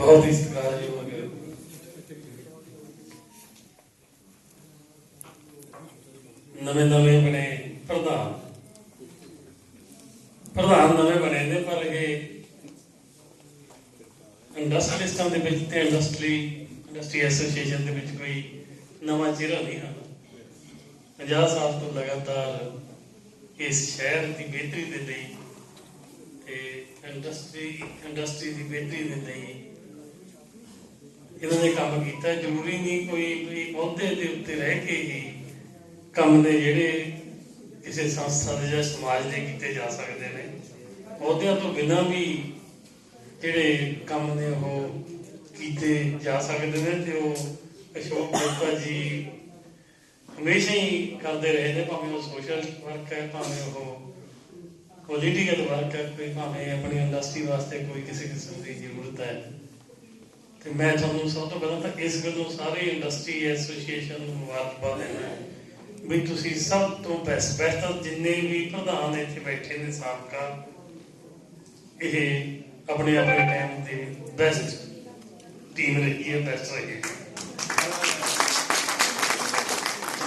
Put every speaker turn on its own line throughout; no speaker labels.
ਬਹੁਤ ਹੀ ਸਤਿਕਾਰਯੋਗ ਨਵੇਂ ਨਵੇਂ ਬਣੇ ਪ੍ਰਧਾਨ ਪ੍ਰਧਾਨ ਨਵੇਂ ਬਣੇ ਨੇ ਪਰ ਇਹ ਇੰਡਸਟਰੀਸਟਾਂ ਦੇ ਵਿੱਚ ਤੇ ਇੰਡਸਟਰੀ ਇੰਡਸਟਰੀ ਐਸੋਸੀਏਸ਼ਨ ਦੇ ਵਿੱਚ ਕੋਈ ਨਵਾਂ ਚਿਹਰਾ ਨਹੀਂ ਹਨ 50 ਸਾਲ ਤੋਂ ਲਗਾਤਾਰ ਇਸ ਸ਼ਹਿਰ ਦੀ ਬਿਹਤਰੀ ਦੇ ਲਈ ਤੇ ਇੰਡਸਟਰੀ ਇੰਡਸਟਰੀ ਦੀ ਬਿਹਤਰੀ ਦੇ ਲਈ ਇਹਨਾਂ ਨੇ ਕੰਮ ਕੀਤਾ, ਜ਼ਰੂਰੀ ਨਹੀਂ ਕੋਈ ਵੀ ਅਹੁਦੇ ਦੇ ਉੱਤੇ ਰਹਿ ਕੇ ਹੀ ਕੰਮ ਨੇ ਜਿਹੜੇ ਕਿਸੇ ਸੰਸਥਾ ਦੇ ਜਾਂ ਸਮਾਜ ਦੇ ਕੀਤੇ ਜਾ ਸਕਦੇ ਨੇ। ਅਹੁਦਿਆਂ ਤੋਂ ਬਿਨਾਂ ਵੀ ਜਿਹੜੇ ਕੰਮ ਨੇ ਉਹ ਕੀਤੇ ਜਾ ਸਕਦੇ ਨੇ ਤੇ ਉਹ ਅਸ਼ੋਕ ਗੁਪਤਾ ਜੀ ਹਮੇਸ਼ਾ ਹੀ ਕਰਦੇ ਰਹੇ ਨੇ, ਭਾਵੇਂ ਉਹ ਸੋਸ਼ਲ ਵਰਕ ਹੈ, ਭਾਵੇਂ ਉਹ ਪੋਲੀਟੀਕਲ ਵਰਕ ਹੈ, ਕੋਈ ਭਾਵੇਂ ਆਪਣੀ ਇੰਡਸਟਰੀ ਵਾਸਤੇ ਕੋਈ ਕਿਸੇ ਕਿਸਮ ਦੀ ਜ਼ਰੂਰਤ ਹੈ। ਤੇ ਮੈਂ ਤੁਹਾਨੂੰ ਸਭ ਤੋਂ ਪਹਿਲਾਂ ਤਾਂ ਇਸ ਗੱਲੋਂ ਸਾਰੇ ਇੰਡਸਟਰੀ ਐਸੋਸੀਏਸ਼ਨ ਨੂੰ ਮੁਬਾਰਕਬਾਦ ਦੇਣਾ ਵੀ ਤੁਸੀਂ ਸਭ ਤੋਂ ਬੈਸਟ ਬਿਹਤਰ ਜਿੰਨੇ ਵੀ ਪ੍ਰਧਾਨ ਇੱਥੇ ਬੈਠੇ ਨੇ ਸਾਬਕਾ, ਇਹ ਆਪਣੇ ਆਪਣੇ ਟਾਈਮ ਦੇ ਬੈਸਟ ਟੀਮ ਰਹੀ ਹੈ ਬੈਸਟ ਰਹੀ ਹੈ।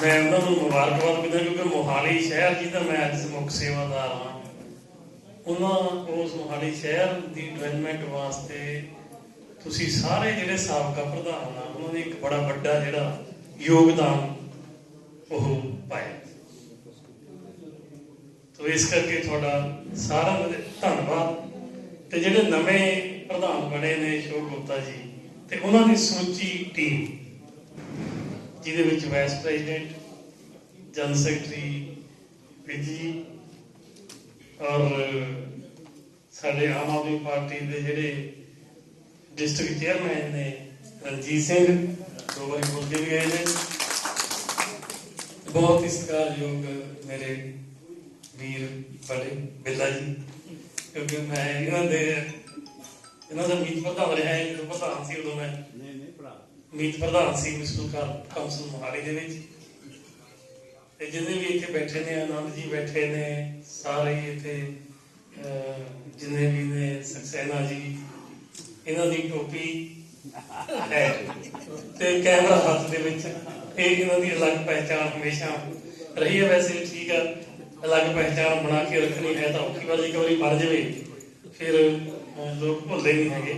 ਮੈਂ ਉਹਨਾਂ ਨੂੰ ਮੁਬਾਰਕਬਾਦ ਦਿੰਦਾ ਕਿਉਂਕਿ ਮੋਹਾਲੀ ਸ਼ਹਿਰ ਜਿਹਦਾ ਮੈਂ ਅੱਜ ਮੁੱਖ ਸੇਵਾਦਾਰ ਹਾਂ। ਉਹਨਾਂ ਉਸ ਮੋਹਾਲੀ ਸ਼ਹਿਰ ਦੀ ਡਿਵੈਲਪਮੈਂਟ ਵਾਸਤੇ ਤੁਸੀਂ ਸਾਰੇ ਜਿਹੜੇ ਸਾਬਕਾ ਪ੍ਰਧਾਨ ਆ, ਉਹਨਾਂ ਨੇ ਇੱਕ ਬੜਾ ਵੱਡਾ ਜਿਹੜਾ ਯੋਗਦਾਨ ਉਹ ਪਾਇਆ। ਤੋ ਇਸ ਕਰਕੇ ਤੁਹਾਡਾ ਸਾਰਾ ਧੰਨਵਾਦ। ਤੇ ਜਿਹੜੇ ਨਵੇਂ ਪ੍ਰਧਾਨ ਬਣੇ ਨੇ ਅਸ਼ੋਕ ਗੁਪਤਾ ਜੀ, ਤੇ ਉਹਨਾਂ ਦੀ ਸਮੁੱਚੀ ਟੀਮ, ਜਿਹਦੇ ਵਿੱਚ vice president general secretary Viji ਔਰ ਸਾਡੇ ਆਮ ਆਦਮੀ ਪਾਰਟੀ ਦੇ ਜਿਹੜੇ ਡਿਸਟ੍ਰਿਕਟ ਚੇਅਰਮੈਨ ਨੇ ਰਣਜੀਤ ਸਿੰਘ ਦੋ ਵਾਰੀ ਬੋਲ ਕੇ ਗਏ ਨੇ। ਬਹੁਤ ਹੀ ਸਤਿਕਾਰਯੋਗ ਮੇਰੇ ਵੀਰ ਬੜੇ ਬਿੱਲਾ ਜੀ ਕਿਉਂਕਿ ਮੈਂ ਇਹਨਾਂ ਦੇ ਇਹਨਾਂ ਦਾ ਮੀਤ ਪ੍ਰਧਾਨ ਰਿਹਾ ਹੈ ਜਦੋਂ ਪ੍ਰਧਾਨ ਸੀ ਉਦੋਂ ਮੈਂ
ਨਹੀਂ ਨਹੀਂ ਭਰਾ।
ਮੀਤ ਪ੍ਰਧਾਨ ਸੀ ਮਿਸਟਰ ਕਾਉਂਸਲ ਮੁਹਾਲੀ ਦੇ ਵਿੱਚ। ਤੇ ਜਿੰਨੇ ਵੀ ਇੱਥੇ ਬੈਠੇ ਨੇ ਆਨੰਦ ਜੀ ਬੈਠੇ ਨੇ ਸਾਰੇ ਇੱਥੇ ਜਿੰਨੇ ਵੀ ਨੇ ਸਕਸੈਨਾ ਜੀ ਇਹਨਾਂ ਦੀ ਟੋਪੀ ਹੈ ਤੇ ਕੈਮਰਾ ਹੱਥ ਦੇ ਵਿੱਚ ਇਹ ਇਹਨਾਂ ਦੀ ਅਲੱਗ ਪਹਿਚਾਣ ਹਮੇਸ਼ਾ ਰਹੀ ਹੈ। ਵੈਸੇ ਠੀਕ ਆ, ਅਲੱਗ ਪਹਿਚਾਣ ਬਣਾ ਕੇ ਰੱਖਣੀ ਹੈ ਤਾਂ ਔਖੀ ਵਾਲੀ ਇੱਕ ਵਾਰੀ ਬਣ ਜਾਵੇ, ਫਿਰ ਲੋਕ ਭੁੱਲਦੇ ਨਹੀਂ ਹੈਗੇ।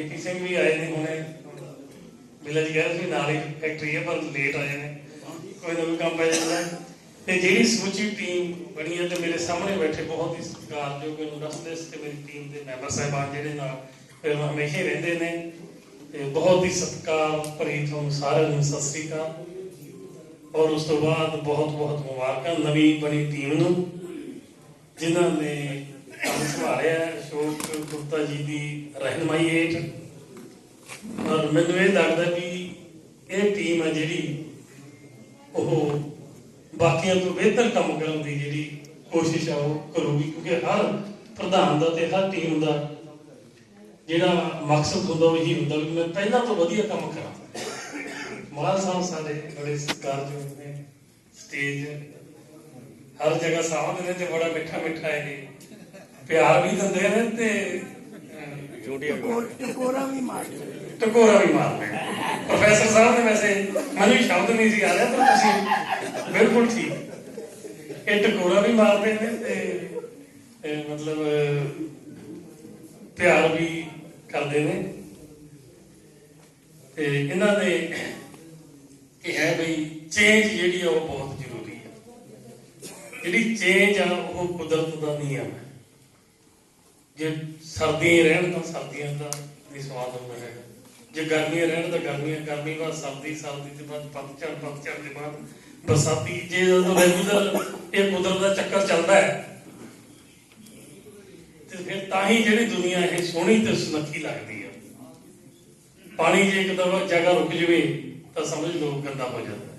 ਏਪੀ ਸਿੰਘ ਵੀ ਆਏ ਨੇ ਹੁਣੇ। ਮਿਲਾ ਜੀ ਕਹਿੰਦੇ ਸੀ, ਨਾਲ ਹੀ ਫੈਕਟਰੀ ਹੈ, ਪਰ ਲੇਟ ਆਏ ਨੇ ਕੋਈ ਨਾ ਕੋਈ ਕੰਮ ਪੈ ਜਾਂਦਾ। ਤੇ ਜਿਹੜੀ ਸਮੁੱਚੀ ਟੀਮ ਬਣੀ ਹੈ ਤੇ ਮੇਰੇ ਸਾਹਮਣੇ ਬੈਠੇ ਬਹੁਤ ਹੀ ਸਤਿਕਾਰਯੋਗ ਯੂਨੀਵਰਸਿਟੀ ਤੇ ਮੇਰੀ ਟੀਮ ਦੇ ਮੈਂਬਰ ਸਾਹਿਬਾਨ ਜਿਹੜੇ ਨਾਲ ਫਿਰ ਹਮੇਸ਼ਾ ਰਹਿੰਦੇ ਨੇ। ਤੇ ਬਹੁਤ ਹੀ ਸਤਿਕਾਰ ਭਰੀ ਤੁਹਾਨੂੰ ਸਾਰਿਆਂ ਨੂੰ ਸਤਿ ਸ੍ਰੀ ਅਕਾਲ। ਔਰ ਉਸ ਤੋਂ ਬਾਅਦ ਬਹੁਤ ਬਹੁਤ ਮੁਬਾਰਕਾਂ ਨਵੀਂ ਬਣੀ ਟੀਮ ਨੂੰ ਜਿਨ੍ਹਾਂ ਨੇ ਕੰਮ ਸੰਭਾਲਿਆ ਹੈ, ਅਸ਼ੋਕ ਗੁਪਤਾ ਜੀ ਦੀ ਰਹਿਨਮਾਈ ਹੇਠ। ਔਰ ਮੈਨੂੰ ਇਹ ਲੱਗਦਾ ਵੀ ਇਹ ਟੀਮ ਹੈ ਜਿਹੜੀ ਉਹ ਬਾਕੀਆਂ ਤੋਂ ਬਿਹਤਰ ਕੰਮ ਕਰਨ ਦੀ ਜਿਹੜੀ ਕੋਸ਼ਿਸ਼ ਆ ਉਹ ਕਰੂਗੀ, ਕਿਉਂਕਿ ਹਰ ਪ੍ਰਧਾਨ ਦਾ ਤੇ ਹਰ ਟੀਮ ਦਾ ਜਿਹੜਾ ਮਕਸਦ ਹੁੰਦਾ ਉਹ ਇਹੀ ਹੁੰਦਾ ਵੀ ਮੈਂ ਪਹਿਲਾਂ ਤੋਂ ਵਧੀਆ ਕੰਮ ਕਰਾਂ। ਮਾਨ ਸਾਹਿਬ ਸਾਡੇ ਬੜੇ ਸਤਿਕਾਰਯੋਗ ਨੇ, ਸਟੇਜ ਹਰ ਜਗ੍ਹਾ ਸਾਹਮਣੇ ਨੇ ਤੇ ਬੜਾ ਮਿੱਠਾ ਮਿੱਠਾ ਇਹ ਪਿਆਰ ਵੀ ਦਿੰਦੇ ਨੇ ਤੇ
ਟਕੋਰਾ ਵੀ ਮਾਰ
ਟਕੋਰਾ ਵੀ ਮਾਰਦੇ ਨੇ। ਪ੍ਰੋਫੈਸਰ ਸਾਹਿਬ ਨੇ ਵੈਸੇ ਮੈਨੂੰ ਸ਼ਬਦ ਨਹੀਂ ਸੀ ਆ ਰਿਹਾ ਪਰ ਤੁਸੀਂ ਬਿਲਕੁਲ ਠੀਕ। ਇਹ ਟਕੋਰਾ ਵੀ ਮਾਰਦੇ ਨੇ ਤੇ ਮਤਲਬ ਪਿਆਰ ਵੀ ਕਰਦੇ ਨੇ। ਤੇ ਇਹਨਾਂ ਨੇ ਇਹ ਹੈ ਬਈ ਚੇਂਜ ਜਿਹੜੀ ਆ ਉਹ ਬਹੁਤ ਜ਼ਰੂਰੀ ਹੈ ਜਿਹੜੀ ਚੇਂਜ ਆ, ਉਹ ਕੁਦਰਤ ਦਾ ਨਿਯਮ ਹੈ ਜੇ ਸਰਦੀਆਂ ਰਹਿਣ ਤਾਂ ਸਰਦੀਆਂ ਦਾ ਨਹੀਂ ਸਵਾਦ ਹੁੰਦਾ ਹੈਗਾ ਜੇ ਗਰਮੀਆਂ ਰਹਿਣ ਤਾਂ ਗਰਮੀਆਂ, ਗਰਮੀ ਬਾਅਦ ਸਰਦੀ ਸਰਦੀ ਦੇ ਬਾਅਦ ਪਤਝੜ ਪਤਝੜ ਦੇ ਬਾਅਦ ਬਰਸਾਤੀ, ਜੇ ਰੈਗੂਲਰ ਇਹ ਕੁਦਰਤ ਦਾ ਚੱਕਰ ਚੱਲਦਾ ਹੈ, ਤੇ ਫਿਰ ਤਾਂ ਹੀ ਜਿਹੜੀ ਦੁਨੀਆ ਇਹ ਸੋਹਣੀ ਤੇ ਸੁਨੱਖੀ ਲੱਗਦੀ ਹੈ। ਪਾਣੀ ਜੇ ਇੱਕ ਦਫਾ ਜਗ੍ਹਾ ਰੁਕ ਜਵੇ, ਤਾਂ ਸਮਝ ਲਓ ਗੰਦਾ ਹੋ ਜਾਂਦਾ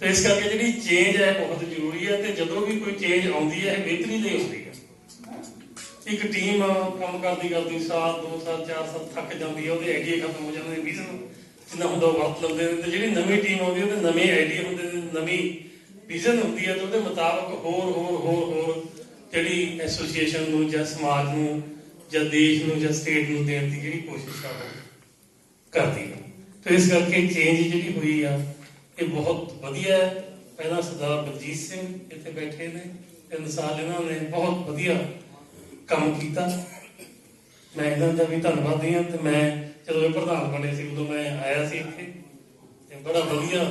ਤੇ ਇਸ ਕਰਕੇ ਜਿਹੜੀ ਚੇਂਜ ਹੈ ਬਹੁਤ ਜ਼ਰੂਰੀ ਹੈ, ਤੇ ਜਦੋਂ ਵੀ ਕੋਈ ਚੇਂਜ ਆਉਂਦੀ ਹੈ, ਇਹ ਬਿਹਤਰੀ ਲਈ ਹੁੰਦੀ ਹੈ। ਇੱਕ ਟੀਮ ਕੰਮ ਕਰਦੀ ਕਰਦੀ ਸਾਲ, ਦੋ ਸਾਲ, ਚਾਰ ਸਾਲ ਥੱਕ ਜਾਂਦੀ ਹੈ ਉਹਦੇ ਆਈਡੀਆ ਖਤਮ ਹੋ ਜਾਂਦੇ ਨੇ ਵਿਜ਼ਨ ਜਿੰਨਾ ਹੁੰਦਾ ਉਹ ਵਰਤ ਲੈਂਦੇ ਨੇ। ਤੇ ਜਿਹੜੀ ਨਵੀਂ ਟੀਮ ਆਉਂਦੀ ਉਹਦੇ ਨਵੇਂ ਆਈਡੀਆ ਹੁੰਦੇ ਨੇ, ਨਵੀਂ ਵਿਜ਼ਨ ਹੁੰਦੀ ਹੈ ਤੇ ਉਹਦੇ ਮੁਤਾਬਕ ਹੋਰ ਹੋਰ ਹੋਰ ਹੋਰ ਜਿਹੜੀ ਐਸੋਸੀਏਸ਼ਨ ਨੂੰ ਜਾਂ ਸਮਾਜ ਨੂੰ ਜਾਂ ਦੇਸ਼ ਨੂੰ ਜਾਂ ਸਟੇਟ ਨੂੰ ਦੇਣ ਦੀ ਜਿਹੜੀ ਕੋਸ਼ਿਸ਼ ਕਰਦੀ ਹੈ ਤੇ ਇਸ ਕਰਕੇ ਚੇਂਜ ਜਿਹੜੀ ਹੋਈ ਆ, ਇਹ ਬਹੁਤ ਵਧੀਆ ਹੈ। ਪਹਿਲਾਂ ਸਰਦਾਰ ਬਲਜੀਤ ਸਿੰਘ ਇੱਥੇ ਬੈਠੇ ਨੇ, ਤਿੰਨ ਸਾਲ ਇਹਨਾਂ ਨੇ ਬਹੁਤ ਵਧੀਆ ਕੰਮ ਕੀਤਾ। ਮੈਂ ਇਹਨਾਂ ਦਾ ਵੀ ਧੰਨਵਾਦੀ ਹਾਂ ਤੇ ਮੈਂ ਜਦੋਂ ਇਹ ਪ੍ਰਧਾਨ ਬਣੇ ਸੀ ਉਦੋਂ ਮੈਂ ਆਇਆ ਸੀ ਇੱਥੇ ਤੇ ਬੜਾ ਵਧੀਆ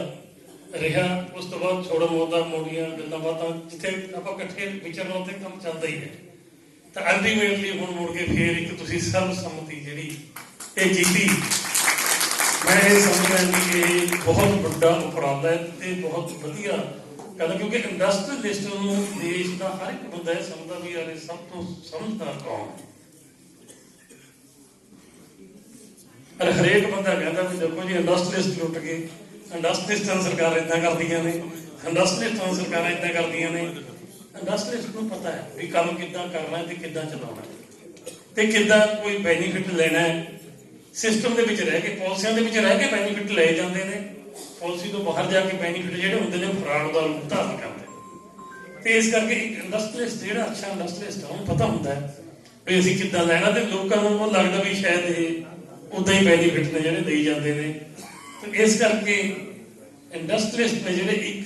ਰਿਹਾ। ਉਸ ਤੋਂ ਬਾਅਦ ਛੋੜਾ ਮੋਦਾ ਮੋੜੀਆਂ, ਗੱਲਾਂ ਬਾਤਾਂ, ਜਿੱਥੇ ਆਪਾਂ ਇਕੱਠੇ ਵਿਚਰਨਾ ਤੇ ਕੰਮ ਚੱਲਦਾ ਹੀ ਹੈ। ਤਾਂ ਅਲਟੀਮੇਟਲੀ ਹੁਣ ਮੁੜ ਕੇ ਫੇਰ ਇੱਕ ਤੁਸੀਂ ਸਰਵ ਸੰਮਤੀ ਜਿਹੜੀ ਇਹ ਜੀਤੀ ਮੈਂ ਇਹ ਸਮਝਦਾ ਕਿ ਇਹ ਬਹੁਤ ਵੱਡਾ ਉਪਰਾਲਾ ਹੈ ਤੇ ਬਹੁਤ ਵਧੀਆ ਗੱਲ ਕਿਉਂਕਿ ਇੰਡਸਟਰੀਅਲਿਸਟ ਨੂੰ ਦੇਸ਼ ਦਾ ਹਰ ਇੱਕ ਬੰਦਾ ਇਹ ਸਮਝਦਾ ਵੀ ਯਾਰ ਇਹ ਸਭ ਤੋਂ ਸਮਝਦਾਰ ਕੌਣ ਹੈ? ਹਰੇਕ ਬੰਦਾ ਕਹਿੰਦਾ ਵੀ ਦੇਖੋ ਜੀ ਇੰਡਸਟਰੀਅਲਿਸਟ ਲੁੱਟ ਗਏ ਇੰਡਸਟਰੀਅਲਿਸਟਾਂ ਸਰਕਾਰ ਇਦਾਂ ਕਰਦੀਆਂ ਨੇ ਇੰਡਸਟਰੀਅਲਿਸਟਾਂ ਸਰਕਾਰਾਂ ਇਦਾਂ ਕਰਦੀਆਂ ਨੇ। ਇੰਡਸਟਰੀਅਲਿਸਟ ਨੂੰ ਪਤਾ ਹੈ ਵੀ ਕੰਮ ਕਿੱਦਾਂ ਕਰਨਾ ਤੇ ਕਿੱਦਾਂ ਚਲਾਉਣਾ ਤੇ ਕਿੱਦਾਂ ਕੋਈ ਬੈਨੀਫਿਟ ਲੈਣਾ ਹੈ। ਸਿਸਟਮ ਦੇ ਵਿੱਚ ਰਹਿ ਕੇ ਪਾਲਿਸੀਆਂ ਦੇ ਵਿੱਚ ਰਹਿ ਕੇ ਬੈਨੀਫਿਟ ਲਏ ਜਾਂਦੇ ਨੇ। ਪਾਲਿਸੀ ਤੋਂ ਬਾਹਰ ਜਾ ਕੇ ਬੈਨੀਫਿਟ ਜਿਹੜੇ ਹੁੰਦੇ ਨੇ ਫਰਾਡ ਦਾ ਰੂਪ ਧਾਰਨ ਕਰਦੇ ਤੇ ਇਸ ਕਰਕੇ ਇੱਕ ਇੰਡਸਟਰੀਅਲਿਸਟ ਜਿਹੜਾ ਅੱਛਾ ਇੰਡਸਟਰੀਅਲਿਸਟ ਆ, ਉਹਨੂੰ ਪਤਾ ਹੁੰਦਾ ਹੈ ਵੀ ਅਸੀਂ ਕਿੱਦਾਂ ਲੈਣਾ ਤੇ ਲੋਕਾਂ ਨੂੰ ਉਹ ਲੱਗਦਾ ਵੀ ਸ਼ਾਇਦ ਇਹ ਉਦਾਂ ਹੀ ਬੈਨੀਫਿਟ ਨੇ ਜਿਹੜੇ ਦੇਈ ਜਾਂਦੇ ਨੇ। ਤੇ ਇਸ ਕਰਕੇ ਇੰਡਸਟਰੀਅਲਿਸਟ ਨੇ ਜਿਹੜੇ ਇੱਕ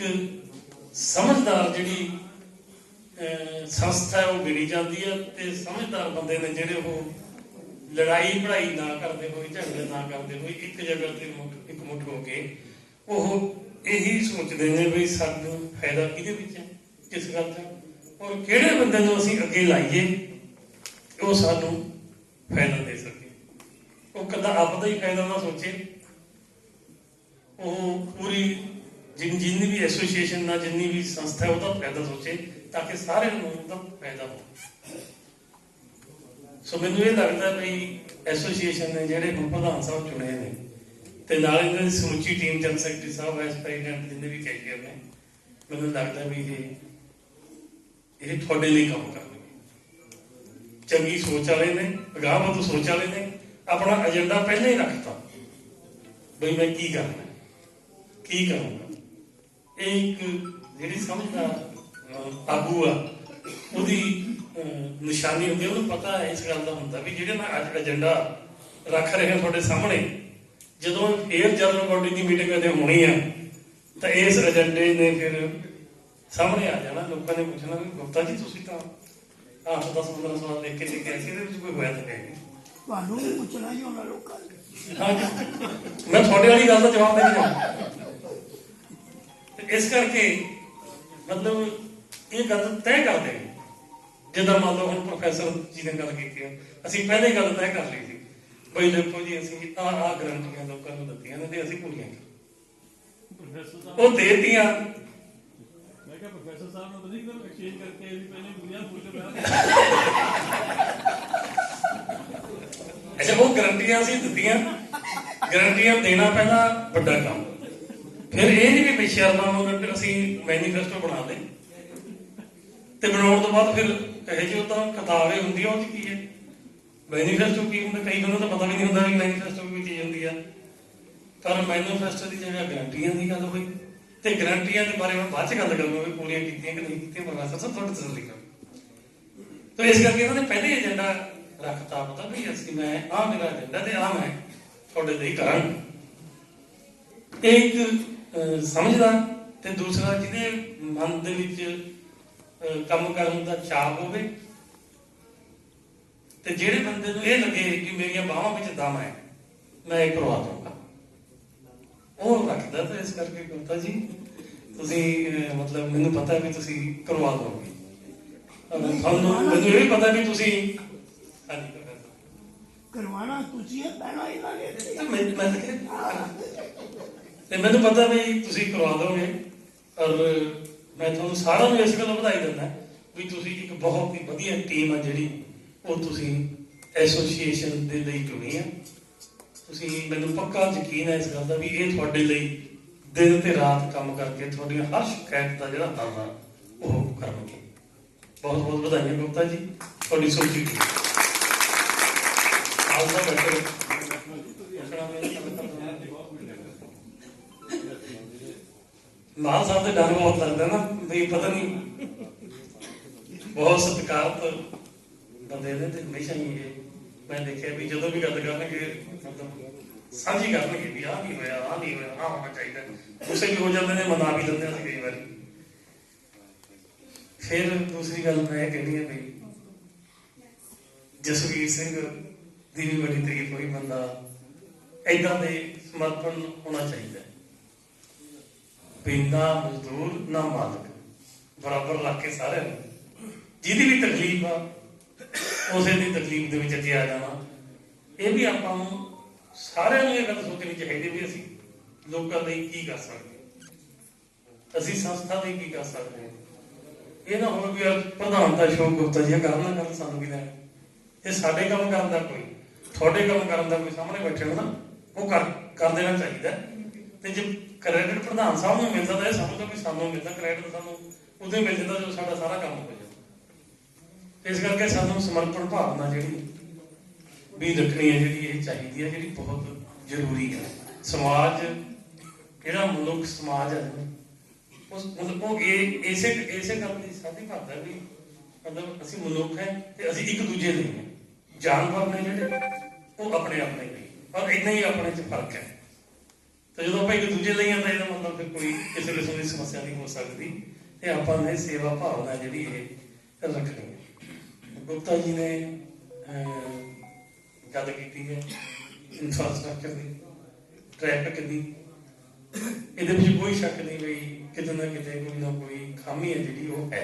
ਸਮਝਦਾਰ ਜਿਹੜੀ ਸੰਸਥਾ ਉਹ ਗਿਣੀ ਜਾਂਦੀ ਹੈ ਤੇ ਸਮਝਦਾਰ ਬੰਦੇ ਨੇ ਜਿਹੜੇ ਉਹ ਲੜਾਈ ਪੜਾਈ ਨਾ ਕਰਦੇ ਹੋਏ, ਝਗੜੇ ਨਾ ਕਰਦੇ ਹੋਏ, ਇੱਕ ਜਗ੍ਹਾ ਤੇ ਇੱਕ ਮੁੱਠ ਹੋ ਕੇ ਉਹ ਇਹੀ ਸੋਚਦੇ ਨੇ ਵੀ ਸਾਨੂੰ ਫਾਇਦਾ ਕਿਹਦੇ ਵਿੱਚ ਹੈ? ਕਿਸ ਗੱਲ ਦਾ? ਔਰ ਕਿਹੜੇ ਬੰਦੇ ਨੂੰ ਅਸੀਂ ਅੱਗੇ ਲਾਈਏ, ਉਹ ਸਾਨੂੰ ਫਾਇਦਾ ਦੇ ਸਕੇ। ਉਹ ਕਦਾ ਆਪਦਾ ਹੀ ਫਾਇਦਾ ਨਾ ਸੋਚੇ। ਉਹ ਪੂਰੀ ਜਿਨ ਜਿੰਨੀ ਵੀ ਐਸੋਸੀਏਸ਼ਨ ਨਾਲ ਜਿੰਨੀ ਵੀ ਸੰਸਥਾ ਹੈ, ਉਹਦਾ ਫਾਇਦਾ ਸੋਚੇ ਤਾਂ ਕਿ ਸਾਰੇ ਨੂੰ ਉਹਦਾ ਫਾਇਦਾ ਹੋਵੇ। ਸੋ ਮੈਨੂੰ ਇਹ ਲੱਗਦਾ ਵੀ ਐਸੋਸੀਏਸ਼ਨ ਨੇ ਜਿਹੜੇ ਪ੍ਰਧਾਨ ਸਾਹਿਬ ਚੁਣੇ ਨੇ ਤੇ ਨਾਲ ਇਹਨਾਂ ਦੀ ਸਮੁੱਚੀ ਟੀਮ ਜਨਰਲ ਸੈਕਟਰੀ ਸਾਹਿਬ ਵਾਈਸ ਪ੍ਰੈਜ਼ੀਡੈਂਟ ਜਿੰਨੇ ਵੀ ਕੈਰੀਅਰ ਨੇ, ਮੈਨੂੰ ਲੱਗਦਾ ਵੀ ਇਹ ਇਹ ਤੁਹਾਡੇ ਲਈ ਕੰਮ ਕਰਨਗੇ। ਚੰਗੀ ਸੋਚ ਵਾਲੇ ਨੇ ਅਗਾਂਹ ਤੋਂ ਸੋਚ ਵਾਲੇ ਨੇ, ਆਪਣਾ ਏਜੰਡਾ ਪਹਿਲਾਂ ਹੀ ਰੱਖਤਾ। ਬਈ ਮੈਂ ਕੀ ਕਰਨਾ ਕੀ ਕਰੂੰਗਾ? ਇਹ ਇੱਕ ਜਿਹੜੀ ਸਮਝਦਾਰ ਆਗੂ ਆ, ਉਹਦੀ ਨਿਸ਼ਾਨੀ ਹੁੰਦੀ ਉਹਨੂੰ ਪਤਾ ਹੈ ਇਸ ਗੱਲ ਦਾ ਹੁੰਦਾ ਵੀ ਜਿਹੜੇ ਮੈਂ ਅੱਜ ਏਜੰਡਾ ਰੱਖ ਰਿਹਾ ਤੁਹਾਡੇ ਸਾਹਮਣੇ ਜਦੋਂ ਫੇਰ ਜਨਰਲ ਬੋਡੀ ਦੀ ਮੀਟਿੰਗ ਕਦੇ ਹੋਣੀ ਆ ਤਾਂ ਇਸ ਏਜੰਡੇ ਨੇ ਫਿਰ ਸਾਹਮਣੇ ਆ ਜਾਣਾ। ਲੋਕਾਂ ਨੇ ਪੁੱਛਣਾ ਵੀ ਗੁਪਤਾ ਜੀ ਤੁਸੀਂ ਤਾਂ ਆਹ 10 15 ਸਵਾਲ ਲਿਖ ਕੇ ਲੈ ਕੇ ਇਹਦੇ ਵਿੱਚ ਕੋਈ ਹੋਇਆ ਤਾਂ ਨਹੀਂ।
ਤੁਹਾਨੂੰ ਵੀ ਪੁੱਛਣਾ ਹੀ ਉਹਨਾਂ ਲੋਕਾਂ ਨੇ।
ਮੈਂ ਤੁਹਾਡੇ ਵਾਲੀ ਗੱਲ ਦਾ ਜਵਾਬ ਦੇ ਤੇ ਇਸ ਕਰਕੇ ਮਤਲਬ ਇਹ ਗੱਲ ਤੈਅ ਕਰਦੇ ਜਿੱਦਾਂ ਮੰਨ ਲਓ ਹੁਣ ਪ੍ਰੋਫੈਸਰ ਜੀ ਨੇ ਗੱਲ ਕੀਤੀ ਅਸੀਂ ਪਹਿਲੇ ਗੱਲ ਤੈਅ ਕਰ ਲਈ ਬਈ ਦੇਖੋ ਜੀ ਅਸੀਂ ਆ ਆ ਗਰੰਟੀਆਂ ਲੋਕਾਂ ਨੂੰ ਦਿੱਤੀਆਂ ਨੇ ਤੇ ਅਸੀਂ ਪੂਰੀਆਂ ਉਹ ਦੇਤੀਆਂ।
ਮੈਂ ਕਿਹਾ ਪ੍ਰੋਫੈਸਰ ਸਾਹਿਬ ਨੂੰ ਤਾਂ ਨਹੀਂ ਕਰੋ ਐਕਸਚੇਂਜ ਕਰਕੇ ਵੀ ਪਹਿਲੇ ਦੁਨੀਆ ਪੁੱਛ ਰਿਹਾ
ਅੱਛਾ ਉਹ ਗਰੰਟੀਆਂ ਅਸੀਂ ਦਿੱਤੀਆਂ। ਗਰੰਟੀਆਂ ਦੇਣਾ ਪਹਿਲਾਂ ਵੱਡਾ ਕੰਮ। ਫਿਰ ਇਹ ਨਹੀਂ ਵੀ ਬੇਸ਼ਰਮਾ ਨੂੰ ਅਸੀਂ ਮੈਨੀਫੈਸਟੋ ਬਣਾ ਲਏ ਤੇ ਬਣਾਉਣ ਤੋਂ ਬਾਅਦ ਫਿਰ ਕਹੇ ਜੋ ਤਾਂ ਕਿਤਾਬੇ ਹੁੰਦੀ ਆ ਉਹ 'ਚ ਕੀ ਹੈ? ਮੈਨੀਫੈਸਟੋ ਕੀ ਹੁੰਦਾ? ਕਈ ਬੰਦੇ ਤਾਂ ਪਤਾ ਵੀ ਨਹੀਂ ਹੁੰਦਾ ਵੀ ਮੈਨੀਫੈਸਟੋ ਕੀ ਚੀਜ਼ ਹੁੰਦੀ ਆ। ਪਰ ਮੈਨੀਫੈਸਟੋ ਦੀ ਜਗ੍ਹਾ ਗਰੰਟੀਆਂ ਦੀ ਗੱਲ ਹੋਈ ਤੇ ਗਰੰਟੀਆਂ ਦੇ ਬਾਰੇ ਮੈਂ ਬਾਅਦ ਚ ਗੱਲ ਕਰੂੰਗਾ ਵੀ ਪੂਰੀਆਂ ਕੀਤੀਆਂ ਕਿ ਨਹੀਂ ਕੀਤੀਆਂ ਪ੍ਰੋਫੈਸਰ ਸਾਹਿਬ ਤੁਹਾਡੇ ਤਸੱਲੀ ਕਰੋ ਤੋ ਇਸ ਕਰਕੇ ਇਹਨਾਂ ਨੇ ਪਹਿਲੇ ਏਜੰਡਾ ਰੱਖਤਾ ਪਤਾ ਵੀ ਅਸੀਂ ਮੈਂ ਆ ਮੇਰਾ ਏਜੰਡਾ ਤੇ ਆ ਮੈਂ ਤੁਹਾਡੇ ਲਈ ਕਰਾਂਗਾ। ਇੱਕ ਅਹ, ਤੇ ਦੂਸਰਾ ਜਿਹਦੇ ਮਨ ਦੇ ਵਿੱਚ ਕੰਮ ਕਰਨ ਦਾ ਚਾਹ ਹੋਵੇ ਤੇ ਜਿਹੜੇ ਬੰਦੇ ਨੂੰ ਇਹ ਲੱਗੇ ਕਿ ਮੇਰੀਆਂ ਬਾਹਾਂ ਵਿੱਚ ਦਮ ਹੈ ਮੈਂ ਇਹ ਕਰਵਾ ਦੂੰਗਾ ਉਹ ਰੱਖਦਾ ਤਾਂ ਇਸ ਕਰਕੇ ਗੁਪਤਾ ਜੀ ਤੁਸੀਂ ਮਤਲਬ ਮੈਨੂੰ ਪਤਾ ਹੈ ਵੀ ਤੁਸੀਂ ਕਰਵਾ ਦੋਗੇ। ਤੁਹਾਨੂੰ ਮੈਨੂੰ ਇਹ ਪਤਾ ਵੀ ਤੁਸੀਂ ਹਾਂਜੀ professor।
ਕਰਵਾਣਾ ਤੁਸੀਂ ਹੈ ਪਹਿਲਾਂ ਇਹਨਾਂ ਨੇ
ਤੇ ਮੈਂ ਤੇ ਮੈਨੂੰ ਪਤਾ ਵੀ ਤੁਸੀਂ ਕਰਵਾ ਦੋਗੇ ਔਰ ਮੈਂ ਤੁਹਾਨੂੰ ਸਾਰਿਆਂ ਨੂੰ ਇਸ ਗੱਲੋਂ ਵਧਾਈ ਦਿੰਦਾ ਵੀ ਤੁਸੀਂ ਇੱਕ ਬਹੁਤ ਹੀ ਵਧੀਆ ਟੀਮ ਆ ਜਿਹੜੀ ਉਹ ਤੁਸੀਂ ਐਸੋਸੀਏਸ਼ਨ ਦੇ ਲਈ ਚੁਣੀ ਆ। ਤੁਸੀਂ ਮੈਨੂੰ ਪੱਕਾ ਯਕੀਨ ਹੈ ਇਸ ਗੱਲ ਦਾ ਵੀ ਇਹ ਤੁਹਾਡੇ ਲਈ ਦਿਨ ਤੇ ਰਾਤ ਕੰਮ ਕਰਕੇ ਤੁਹਾਡੀਆਂ ਹਰ ਸ਼ਿਕਾਇਤ ਦਾ ਜਿਹੜਾ ਹੱਲ ਆ, ਉਹ ਕਰਨਗੇ। ਬਹੁਤ ਬਹੁਤ ਵਧਾਈਆਂ ਗੁਪਤਾ ਜੀ, ਤੁਹਾਡੀ ਸੋਚੀ ਟੀਮ ਆਪ ਦਾ ਬੈਠੋ। ਆਪਣਾ ਸਾਹਿਬ ਦੇ ਡਰ ਬਹੁਤ ਲੱਗਦਾ ਨਾ, ਵੀ ਪਤਾ ਨਹੀਂ, ਬਹੁਤ ਸਤਿਕਾਰਤ ਬੰਦੇ ਨੇ ਤੇ ਹਮੇਸ਼ਾ ਹੀ ਇਹ ਮੈਂ ਦੇਖਿਆ ਵੀ ਜਦੋਂ ਵੀ ਗੱਲ ਕਰਨਗੇ ਮਤਲਬ ਸਾਂਝੀ ਕਰਨਗੇ ਵੀ ਆਹ ਨਹੀਂ ਹੋਇਆ, ਆਹ ਨਹੀਂ ਹੋਇਆ, ਆਹ ਹੋਣਾ ਚਾਹੀਦਾ। ਉਸੇ ਵੀ ਹੋ ਜਾਂਦੇ ਨੇ, ਮਨਾ ਵੀ ਦਿੰਦੇ ਅਸੀਂ ਕਈ ਵਾਰੀ। ਫਿਰ ਦੂਸਰੀ ਗੱਲ ਮੈਂ ਇਹ ਕਹਿਣੀ ਹੈ ਜਸਵੀਰ ਸਿੰਘ ਦੀ ਵੀ ਬੜੀ ਤਾਰੀਫ ਹੋਈ, ਬੰਦਾ ਏਦਾਂ ਦੇ ਸਮਰਪਣ ਹੋਣਾ ਚਾਹੀਦਾ। ਹੈ। ਮਜ਼ਦੂਰ, ਨਾ ਮਾਲਕ, ਬਰਾਬਰ ਰੱਖ ਕੇ ਸਾਰਿਆਂ ਨੂੰ। ਜਿਹਦੀ ਵੀ ਤਕਲੀਫ ਆ ਉਸੇ ਦੀ ਤਕਲੀਫ ਦੇ ਵਿੱਚ ਅੱਗੇ ਆ ਜਾਣਾ ਇਹ ਵੀ ਆਪਾਂ ਨੂੰ ਸਾਰਿਆਂ ਨੂੰ ਇਹ ਗੱਲ ਸੋਚਣੀ ਚਾਹੀਦੀ ਵੀ ਅਸੀਂ ਲੋਕਾਂ ਲਈ ਕੀ ਕਰ ਸਕਦੇ ਹਾਂ। ਅਸੀਂ ਸੰਸਥਾ ਲਈ ਕੀ ਕਰ ਸਕਦੇ ਹਾਂ। ਇਹ ਨਾ ਹੋਵੇ ਵੀ ਪ੍ਰਧਾਨ ਦਾ ਸ਼ੌਕ ਗੁਪਤਾ ਜੀ ਕਰਨਾ ਕਰ ਸਾਨੂੰ ਵੀ ਲੈਣ। ਇਹ ਸਾਡੇ ਕੰਮ ਕਰਨ ਦਾ ਕੋਈ, ਤੁਹਾਡੇ ਕੰਮ ਕਰਨ ਦਾ ਕੋਈ ਸਾਹਮਣੇ ਬੈਠੇ ਹੋ ਨਾ, ਉਹ ਕਰ ਕਰ ਦੇਣਾ ਚਾਹੀਦਾ ਤੇ ਜੇ ਕ੍ਰੈਡਿਟ ਪ੍ਰਧਾਨ ਸਾਹਿਬ ਨੂੰ ਮਿਲਦਾ ਤਾਂ ਇਹ ਸਾਨੂੰ ਵੀ ਸਾਨੂੰ ਮਿਲਦਾ ਕ੍ਰੈਡਿਟ ਸਾਨੂੰ ਉਦੋਂ ਮਿਲ ਜਾਂਦਾ, ਜੋ ਸਾਡਾ ਸਾਰਾ ਕੰਮ ਹੋ ਇਸ ਕਰਕੇ ਸਾਨੂੰ ਸਮਰਪਣ ਭਾਵਨਾ ਜਿਹੜੀ ਵੀ ਰੱਖਣੀ ਹੈ, ਜਿਹੜੀ ਇਹ ਚਾਹੀਦੀ ਹੈ, ਜਿਹੜੀ ਬਹੁਤ ਜ਼ਰੂਰੀ ਹੈ। ਸਮਾਜ, ਜਿਹੜਾ ਮਨੁੱਖ ਸਮਾਜ ਹੈ, ਉਸ ਉਹ ਇਹ, ਇਸੇ ਇਸੇ ਗੱਲ ਦੀ ਸਾਡੀ ਭਾਵਨਾ ਵੀ ਮਤਲਬ ਅਸੀਂ ਮਨੁੱਖ ਹੈ ਤੇ ਅਸੀਂ ਇੱਕ ਦੂਜੇ ਲਈ ਹਾਂ। ਜਾਨਵਰ ਨੇ ਜਿਹੜੇ, ਉਹ ਆਪਣੇ ਆਪਣੇ ਲਈ ਪਰ ਇੰਨਾ ਹੀ ਆਪਣੇ ਚ ਫ਼ਰਕ ਹੈ। ਤੇ ਜਦੋਂ ਆਪਾਂ ਇੱਕ ਦੂਜੇ ਲਈ ਆ ਇਹਦਾ ਮਤਲਬ ਫਿਰ ਕੋਈ ਕਿਸੇ ਕਿਸਮ ਦੀ ਸਮੱਸਿਆ ਨਹੀਂ ਹੋ ਸਕਦੀ। ਤੇ ਆਪਾਂ ਨੇ ਸੇਵਾ ਭਾਵਨਾ ਜਿਹੜੀ ਇਹ ਰੱਖਣੀ ਹੈ। ਗੁਪਤਾ ਜੀ ਨੇ ਗੱਲ ਕੀਤੀ ਹੈ ਇਨਫਰਾਸਟ੍ਰਕਚਰ ਦੀ ਟ੍ਰੈਫਿਕ ਦੀ। ਇਹਦੇ ਵਿੱਚ ਕੋਈ ਸ਼ੱਕ ਨਹੀਂ ਵੀ ਕਿਤੇ ਨਾ ਕਿਤੇ ਕੋਈ ਨਾ ਕੋਈ ਖਾਮੀ ਹੈ ਜਿਹੜੀ ਉਹ ਹੈ।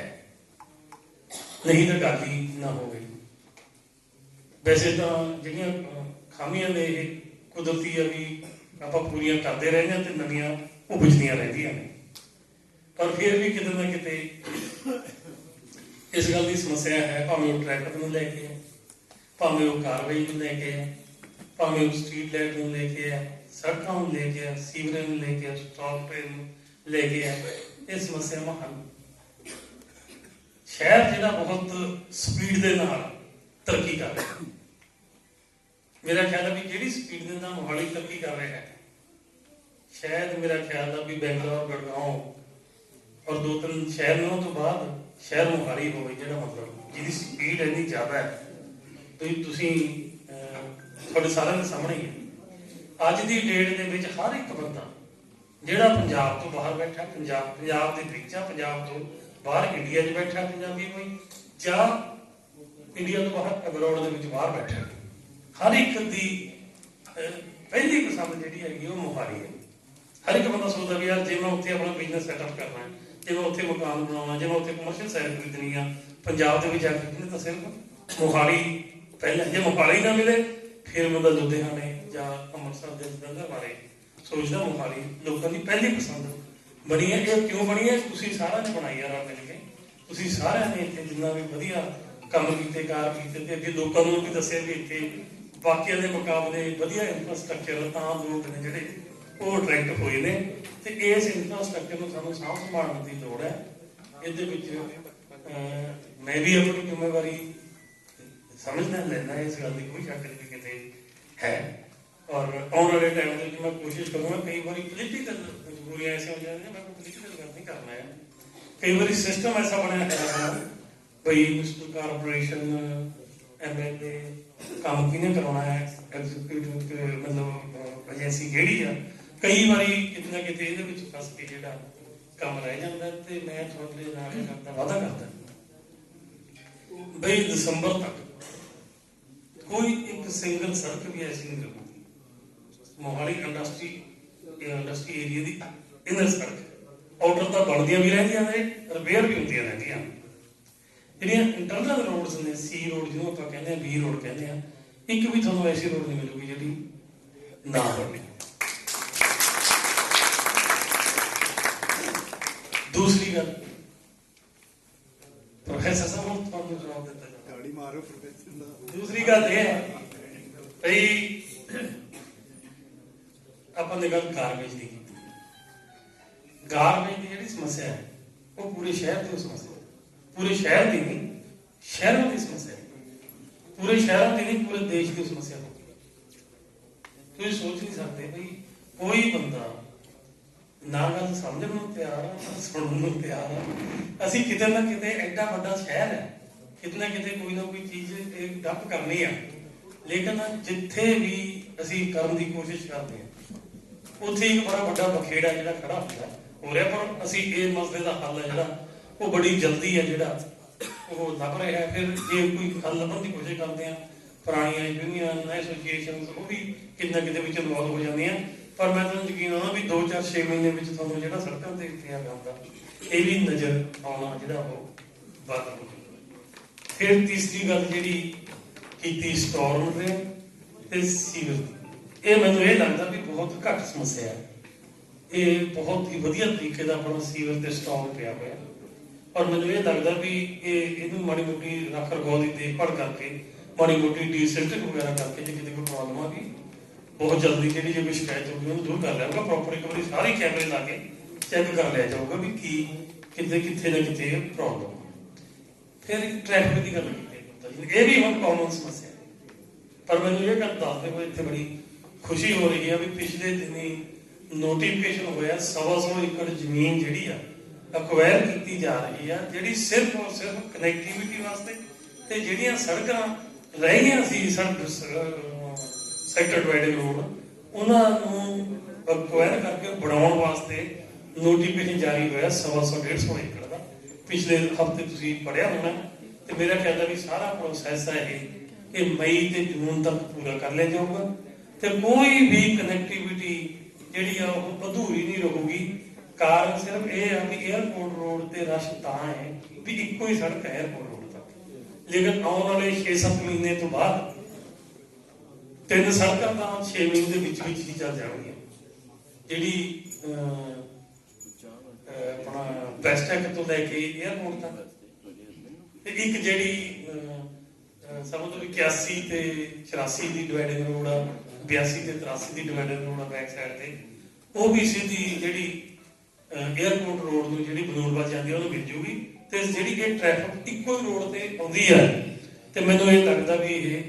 ਨਹੀਂ ਤਾਂ ਗੱਲ ਹੀ ਨਾ ਹੋਵੇ। ਵੈਸੇ ਤਾਂ ਜਿਹੜੀਆਂ ਖਾਮੀਆਂ ਨੇ ਇਹ ਕੁਦਰਤੀ ਆ ਵੀ ਆਪਾਂ ਪੂਰੀਆਂ ਕਰਦੇ ਰਹਿੰਦੇ ਹਾਂ ਤੇ ਨਵੀਆਂ ਉਪਜਦੀਆਂ ਰਹਿੰਦੀਆਂ ਨੇ। ਪਰ ਫਿਰ ਵੀ ਕਿਤੇ ਨਾ ਕਿਤੇ ਇਸ ਗੱਲ ਦੀ ਸਮੱਸਿਆ ਹੈ, ਭਾਵੇਂ ਉਹ ਟ੍ਰੈਫਿਕ ਨੂੰ ਲੈ ਕੇ ਹੈ, ਭਾਵੇਂ ਉਹ ਕਾਰਵਾਈ ਨੂੰ ਲੈ ਕੇ ਹੈ, ਭਾਵੇਂ ਉਹ ਸਟਰੀਟ ਲਾਈਟ ਨੂੰ ਲੈ ਕੇ ਹੈ, ਸੜਕਾਂ ਨੂੰ ਲੈ ਕੇ ਹੈ, ਸੀਵਰੇਜ ਨੂੰ ਲੈ ਕੇ ਹੈ ਸਟਾਕ ਪੇ ਨੂੰ ਲੈ ਕੇ ਹੈ, ਇਹ ਸਮੱਸਿਆਵਾਂ ਹਨ ਸ਼ਹਿਰ ਜਿਹੜਾ ਬਹੁਤ ਸਪੀਡ ਦੇ ਨਾਲ ਤਰੱਕੀ ਕਰ ਰਿਹਾ ਹੈ। ਮੇਰਾ ਖਿਆਲ ਹੈ ਵੀ ਜਿਹੜੀ ਸਪੀਡ ਦੇ ਨਾਲ ਮੋਹਾਲੀ ਤਰੱਕੀ ਕਰ ਰਿਹਾ ਹੈ, ਸ਼ਾਇਦ ਮੇਰਾ ਖਿਆਲ ਹੈ ਵੀ ਬੈਂਗਲੌਰ, ਗੜਗਾਉਂ ਔਰ ਦੋ ਤਿੰਨ ਸ਼ਹਿਰ ਨੂੰ ਤੋਂ ਬਾਅਦ ਸ਼ਹਿਰ ਮੁਹਾਰੀ ਹੋਵੇ, ਜਿਹੜਾ ਮਤਲਬ ਜਿਹਦੀ ਸਪੀਡ ਇੰਨੀ ਜ਼ਿਆਦਾ ਹੈ। ਵੀ ਤੁਸੀਂ ਤੁਹਾਡੇ ਸਾਰਿਆਂ ਦੇ ਸਾਹਮਣੇ ਹੀ ਹੈ। ਅੱਜ ਦੀ ਡੇਟ ਦੇ ਵਿੱਚ ਹਰ ਇੱਕ ਬੰਦਾ ਜਿਹੜਾ ਪੰਜਾਬ ਤੋਂ ਬਾਹਰ ਬੈਠਾ, ਪੰਜਾਬ ਪੰਜਾਬ ਦੇ ਵਿੱਚ ਆ, ਪੰਜਾਬ ਤੋਂ ਬਾਹਰ ਇੰਡੀਆ 'ਚ ਬੈਠਾ, ਪੰਜਾਬੀ ਕੋਈ, ਜਾਂ ਇੰਡੀਆ ਤੋਂ ਬਾਹਰ ਅਬਰੋਡ ਦੇ ਵਿੱਚ ਬਾਹਰ ਬੈਠਾ। ਹਰ ਇੱਕ ਦੀ ਪਹਿਲੀ ਪਸੰਦ ਜਿਹੜੀ ਹੈਗੀ ਉਹ ਮੋਹਾਲੀ ਹੈ। ਹਰ ਇੱਕ ਬੰਦਾ ਸੋਚਦਾ ਵੀ ਯਾਰ ਜੇ ਮੈਂ ਉੱਥੇ ਆਪਣਾ ਬਿਜ਼ਨਸ ਸੈਟਅਪ ਕਰਨਾ ਹੈ ਜੇ ਉੱਥੇ ਮਕਾਨ ਬਣਾਉਣਾ ਜੇ ਉੱਥੇ ਕਮਰਸ਼ੀਅਲ ਸਾਈਡ ਖਰੀਦਣੀ ਆ, ਪੰਜਾਬ ਦੇ ਵਿੱਚ ਆ ਕੇ ਕਿਹਨੇ ਤਾਂ ਸਿਰਫ ਮੋਹਾਲੀ ਪਹਿਲਾਂ, ਜੇ ਮੋਹਾਲੀ ਨਾ ਮਿਲੇ, ਫਿਰ ਬੰਦਾ ਲੁਧਿਆਣੇ ਜਾਂ ਅੰਮ੍ਰਿਤਸਰ ਦੇ ਜਲੰਧਰ ਬਾਰੇ ਸੋਚਦਾ ਮੋਹਾਲੀ, ਲੋਕਾਂ ਦੀ ਪਹਿਲੀ ਪਸੰਦ। ਬਣੀ ਹੈ ਇਹ ਕਿਉਂ ਬਣੀ ਹੈ? ਤੁਸੀਂ ਸਾਰਿਆਂ ਨੇ ਬਣਾਈ ਆ ਰਲ ਮਿਲ ਕੇ। ਤੁਸੀਂ ਸਾਰਿਆਂ ਨੇ ਇੱਥੇ ਜਿੰਨਾ ਵੀ ਵਧੀਆ ਕੰਮ ਕੀਤੇ, ਕਾਰ ਕੀਤੇ ਤੇ ਅੱਗੇ ਲੋਕਾਂ ਨੂੰ ਵੀ ਦੱਸਿਆ ਵੀ ਇੱਥੇ ਬਾਕੀਆਂ ਦੇ ਮੁਕਾਬਲੇ ਵਧੀਆ ਇਨਫਰਾਸਟ੍ਰਕਚਰ ਤਾਂ ਲੋਕ ਨੇ ਜਿਹੜੇ ਉਹ ਅਟਰੈਕਟ ਹੋਏ ਨੇ ਤੇ ਇਸ ਇਨਫਰਾਸਟ੍ਰਕਚਰ ਨੂੰ ਸਾਨੂੰ ਸਾਂਭ ਸੰਭਾਲਣ ਦੀ ਲੋੜ ਹੈ। ਇਹਦੇ ਵਿੱਚ ਮੈਂ ਵੀ ਆਪਣੀ ਜ਼ਿੰਮੇਵਾਰੀ ਸਮਝਦਾ ਲੈਣਾ ਇਸ ਗੱਲ ਦੀ, ਕੋਈ ਸ਼ੱਕ ਨਹੀਂ ਕਿਤੇ ਹੈ। ਔਰ ਆਉਣ ਵਾਲੇ ਟਾਈਮ ਦੇ ਵਿੱਚ ਮੈਂ ਕੋਸ਼ਿਸ਼ ਕਰੂੰਗਾ, ਕਈ ਵਾਰੀ ਪੋਲੀਟੀਕਲ ਮਜਬੂਰੀਆਂ ਐਸੀਆਂ ਹੋ ਜਾਂਦੀਆਂ, ਮੈਂ ਪੋਲੀਟੀਕਲ ਗੱਲ ਨਹੀਂ ਕਰਨਾ ਹੈ। ਕਈ ਵਾਰੀ ਸਿਸਟਮ ਐਸਾ ਬਣਿਆ ਹੈ ਬਈ ਮਿਊਨਿਸਪਲ ਕਾਰਪੋਰੇਸ਼ਨ ਐਮਐਲਏ ਕੰਮ ਕਿਹਨੇ ਕਰਾਉਣਾ ਹੈ? ਐਗਜ਼ੀਕਿਊਟਿਵ ਮਤਲਬ ਏਜੰਸੀ ਕਿਹੜੀ ਆ? ਕਈ ਵਾਰੀ ਕਿਤੇ ਨਾ ਕਿਤੇ ਇਹਦੇ ਵਿੱਚ ਫਸ ਕੇ ਜਿਹੜਾ ਕੰਮ ਰਹਿ ਜਾਂਦਾ ਤੇ ਮੈਂ ਤੁਹਾਡੇ ਨਾਲ ਇਹ ਗੱਲ ਦਾ ਕਰਦਾ। ਬਈ ਦਸੰਬਰ ਤੱਕ ਕੋਈ ਇੱਕ ਸਿੰਗਲ ਸੜਕ ਵੀ ਐਸੀ ਨਹੀਂ ਲੱਗੂਗੀ ਮੋਹਾਲੀ ਇੰਡਸਟਰੀ ਇੰਡਸਟਰੀ ਏਰੀਆ ਦੀ ਇਨਰ ਸੜਕ। ਆਊਟਰ ਤਾਂ ਬਣਦੀਆਂ ਵੀ ਰਹਿੰਦੀਆਂ ਨੇ ਰਿਪੇਅਰ ਵੀ ਹੁੰਦੀਆਂ ਰਹਿੰਦੀਆਂ ਜਿਹੜੀਆਂ ਇੰਟਰਨਲ ਰੋਡਸ ਨੇ ਸੀ ਰੋਡ ਜਿਹਨੂੰ ਆਪਾਂ ਕਹਿੰਦੇ ਆ ਬੀ ਰੋਡ ਕਹਿੰਦੇ ਆ ਇੱਕ ਵੀ ਤੁਹਾਨੂੰ ਐਸੀ ਰੋਡ ਨਹੀਂ ਮਿਲੂਗੀ ਜਿਹੜੀ ਨਾ ਬਣੇ ਦੂਸਰੀ ਗੱਲ ਪ੍ਰੋਫੈਸਰ ਸਾਹਿਬ ਨੂੰ ਤੁਹਾਨੂੰ ਜਵਾਬ ਦਿੱਤਾ ਜਾਵੇ
ਗਾੜੀ ਮਾਰੋ ਪ੍ਰੋਫੈਸਰ ਦਾ।
ਦੂਸਰੀ ਗੱਲ ਇਹ ਹੈ ਭਈ ਆਪਾਂ ਨੇ ਗੱਲ ਗਾਰਬੇਜ ਦੀ ਕੀਤੀ। ਗਾਰਬੇਜ ਦੀ ਜਿਹੜੀ ਸਮੱਸਿਆ ਹੈ ਉਹ ਪੂਰੇ ਸ਼ਹਿਰ ਦੀ ਸਮੱਸਿਆ ਹੈ। ਪੂਰੇ ਸ਼ਹਿਰ ਦੀ ਨਹੀਂ ਸ਼ਹਿਰਾਂ ਦੀ ਸਮੱਸਿਆ ਹੈ। ਪੂਰੇ ਸ਼ਹਿਰਾਂ ਦੀ ਨਹੀਂ ਪੂਰੇ ਦੇਸ਼ ਦੀ ਸਮੱਸਿਆ ਹੈ। ਤੁਸੀਂ ਸੋਚ ਨਹੀਂ ਸਕਦੇ ਭਈ ਕੋਈ ਬੰਦਾ ਨਾ ਗੱਲ ਸਮਝਣ ਨੂੰ ਤਿਆਰ ਆ, ਨਾ ਸੁਣਨ ਨੂੰ ਤਿਆਰ ਆ। ਅਸੀਂ ਕਿਤੇ ਨਾ ਕਿਤੇ ਐਡਾ ਵੱਡਾ ਸ਼ਹਿਰ ਹੈ ਕਿਤੇ ਨਾ ਕਿਤੇ ਕੋਈ ਨਾ ਕੋਈ ਚੀਜ਼ ਇਹ ਡੰਪ ਕਰਨੀ ਆ। ਲੇਕਿਨ ਜਿੱਥੇ ਵੀ ਅਸੀਂ ਕਰਨ ਦੀ ਕੋਸ਼ਿਸ਼ ਕਰਦੇ ਹਾਂ ਉੱਥੇ ਇੱਕ ਬੜਾ ਵੱਡਾ ਬਖੇੜਾ ਜਿਹੜਾ ਖੜਾ ਹੁੰਦਾ ਹੋ ਰਿਹਾ, ਪਰ ਅਸੀਂ ਇਹ ਮਸਲੇ ਦਾ ਹੱਲ ਹੈ ਜਿਹੜਾ, ਉਹ ਬੜੀ ਜਲਦੀ ਹੈ ਜਿਹੜਾ ਉਹ ਲੱਭ ਰਿਹਾ ਹੈ। ਫਿਰ ਜੇ ਕੋਈ ਹੱਲ ਲੱਭਣ ਦੀ ਕੋਸ਼ਿਸ਼ ਕਰਦੇ ਆ, ਪੁਰਾਣੀਆਂ ਯੂਨੀਅਨ, ਐਸੋਸੀਏਸ਼ਨਸ, ਉਹ ਵੀ ਕਿੰਨਾ ਕਿਤੇ ਵਿੱਚ ਇਨਵੋਲਵ ਹੋ ਜਾਂਦੀਆਂ। ਪਰ ਮੈਂ ਤੁਹਾਨੂੰ ਯਕੀਨ ਆਉਣਾ ਵੀ 2-4-6 ਮਹੀਨੇ ਵਿੱਚ ਤੁਹਾਨੂੰ ਜਿਹੜਾ ਸੜਕਾਂ ਤੇ ਉੱਠਿਆ ਜਾਂਦਾ ਇਹ ਵੀ ਨਜ਼ਰ ਆਉਣਾ ਜਿਹੜਾ ਉਹ ਬੰਦ ਫਿਰ ਤੀਸਰੀ ਗੱਲ ਜਿਹੜੀ ਕੀਤੀ ਸਟੋਰਮ ਦੇ ਤੇ ਸੀਵਰ ਇਹ ਮੈਨੂੰ ਇਹ ਲੱਗਦਾ ਵੀ ਬਹੁਤ ਘੱਟ ਸਮੱਸਿਆ ਹੈ। ਇਹ ਬਹੁਤ ਹੀ ਵਧੀਆ ਤਰੀਕੇ ਦਾ ਆਪਣਾ ਸੀਵਰ ਤੇ ਸਟੋਰ ਪਿਆ ਹੋਇਆ। ਔਰ ਮੈਨੂੰ ਇਹ ਲੱਗਦਾ ਵੀ ਇਹ ਇਹਨੂੰ ਮਾੜੀ ਮੋਟੀ ਰੱਖ ਰਖਾਅ ਦੀ ਦੇਖਭਾਲ ਕਰਕੇ, ਮਾੜੀ ਮੋਟੀ ਡੀਸੈਂਟਰ ਵਗੈਰਾ ਕਰਕੇ ਜੇ ਕਿਤੇ ਕੋਈ ਪ੍ਰੋਬਲਮ ਆ ਗਈ ਬਹੁਤ ਜਲਦੀ ਜਿਹੜੀ ਜੇ ਕੋਈ ਸ਼ਿਕਾਇਤ ਹੋਊਗੀ, ਉਹਨੂੰ ਦੂਰ ਕਰ ਲਿਆਊਗਾ ਪ੍ਰੋਪਰ ਰਿਕਵਰੀ ਸਾਰੀ ਕੈਮਰੇ ਲਾ ਕੇ ਚੈੱਕ ਕਰ ਲਿਆ ਜਾਊਗਾ ਵੀ ਕੀ ਕਿਤੇ ਕਿੱਥੇ ਨਾ ਕਿਤੇ ਪ੍ਰੋਬਲਮ ਫਿਰ ਇੱਕ ਟ੍ਰੈਫਿਕ ਦੀ ਗੱਲ ਕੀਤੀ ਇਹ ਵੀ ਹੁਣ ਕਾਮਨ ਸਮੱਸਿਆ। ਪਰ ਮੈਨੂੰ ਇਹ ਗੱਲ ਦੱਸਦੇ ਹੋਏ ਇੱਥੇ ਬੜੀ ਖੁਸ਼ੀ ਹੋ ਰਹੀ ਹੈ ਵੀ ਪਿਛਲੇ ਦਿਨੀ ਨੋਟੀਫਿਕੇਸ਼ਨ ਹੋਇਆ, ਸਵਾ ਸੌ ਏਕੜ ਜ਼ਮੀਨ ਜਿਹੜੀ ਆ ਅਕਵਾਇਰ ਕੀਤੀ ਜਾ ਰਹੀ ਆ, ਜਿਹੜੀ ਸਿਰਫ ਔਰ ਸਿਰਫ ਕਨੈਕਟੀਵਿਟੀ ਵਾਸਤੇ ਤੇ ਜਿਹੜੀਆਂ ਸੜਕਾਂ ਰਹਿ ਗਈਆਂ ਸੀ, ਸੜਕ ਸੈਕਟਰ ਡਿਵਾਈਡਰ ਰੋਡ ਉਹਨਾਂ ਨੂੰ ਅਕਵਾਇਰ ਕਰਕੇ ਬਣਾਉਣ ਵਾਸਤੇ ਨੋਟੀਫਿਕੇਸ਼ਨ ਜਾਰੀ ਹੋਇਆ ਸਵਾ ਸੌ, ਡੇਢ ਸੌ ਏਕੜ ਦਾ। ਪਿਛਲੇ ਹਫ਼ਤੇ ਤੁਸੀਂ ਪੜਿਆ ਹੋਣਾ ਤੇ ਮੇਰਾ ਖਿਆਲ ਵੀ ਸਾਰਾ ਪ੍ਰੋਸੈਸ ਹੈ ਇਹ ਇਹ ਮਈ ਤੇ ਜੂਨ ਤੱਕ ਪੂਰਾ ਕਰ ਲਿਆ ਜਾਊਗਾ ਤੇ ਕੋਈ ਵੀ ਕਨੈਕਟੀਵਿਟੀ ਜਿਹੜੀ ਆ ਉਹ ਅਧੂਰੀ ਨਹੀਂ ਰਹੂਗੀ। ਕਾਰਨ ਸਿਰਫ ਇਹ ਆ ਕਿ 에ਅਰਪੋਰਟ ਰੋਡ ਤੇ ਰਸ਼ ਤਾਂ ਹੈ ਵੀ ਇੱਕੋ ਹੀ ਸੜਕ ਹੈ 에ਅਰਪੋਰਟ ਰੋਡ ਤੱਕ। ਲੇਕਿਨ ਆਉਣ ਵਾਲੇ 6-7 ਮਹੀਨੇ ਤੋਂ ਬਾਅਦ ਤਿੰਨ ਸੜਕਾਂ ਤਾਂ 6 ਮਹੀਨੇ ਦੇ ਵਿੱਚ ਵਿੱਚ ਹੀ ਚੱਲ ਜਾਣਗੀਆਂ। ਜਿਹੜੀ ਆਪਣਾ ਵੈਸਟ ਤੋਂ ਲੈ ਕੇ 에ਅਰਪੋਰਟ ਤੱਕ। ਤੇ ਇੱਕ ਜਿਹੜੀ ਅਹ, 81 ਤੇ 84 ਦੀ ਡਿਵਾਈਡਿੰਗ ਰੋਡ ਆ 82 ਤੇ 83 ਦੀ ਡਿਵਾਈਡਿੰਗ ਰੋਡ ਆ ਬੈਕ ਸਾਈਡ ਤੇ ਉਹ ਵੀ ਸਿੱਧੀ ਜਿਹੜੀ 에ਅਰਪੋਰਟ ਰੋਡ ਨੂੰ ਜਿਹੜੀ ਬਨੂੜ ਜਾਂਦੀ ਉਹਨੂੰ ਮਿਲ ਜੂਗੀ। ਤੇ ਜਿਹੜੀ ਇਹ ਟ੍ਰੈਫਿਕ ਇੱਕੋ ਹੀ ਰੋਡ ਤੇ ਆਉਂਦੀ ਹੈ ਤੇ ਮੈਨੂੰ ਇਹ ਲੱਗਦਾ ਵੀ ਇਹ